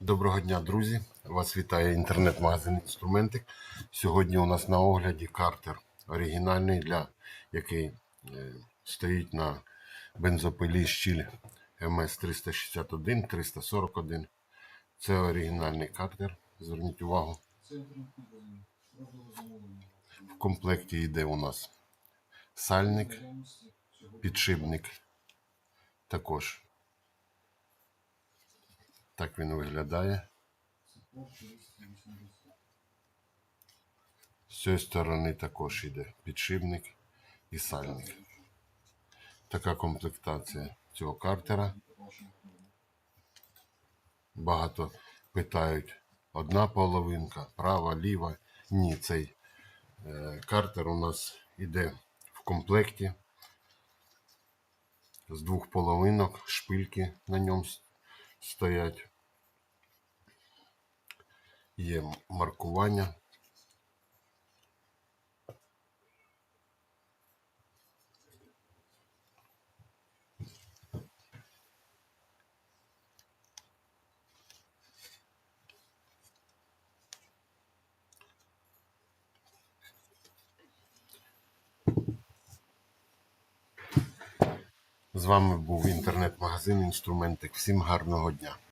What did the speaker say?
Доброго дня, друзі! Вас вітає інтернет-магазин Інструментик. Сьогодні у нас на огляді картер оригінальний, для який е, стоїть на бензопилі щіль МС 361 341. Це оригінальний картер. Зверніть увагу. В комплекті йде у нас сальник, підшипник. Також так він виглядає. З цієї сторони також йде підшипник і сальник. Така комплектація цього картера. Багато питають, одна половинка, права, ліва. Ні, цей е, картер у нас йде в комплекті з двох половинок, шпильки на ньому стоять. Є маркування. З вами був інтернет-магазин Інструментик. Всім гарного дня!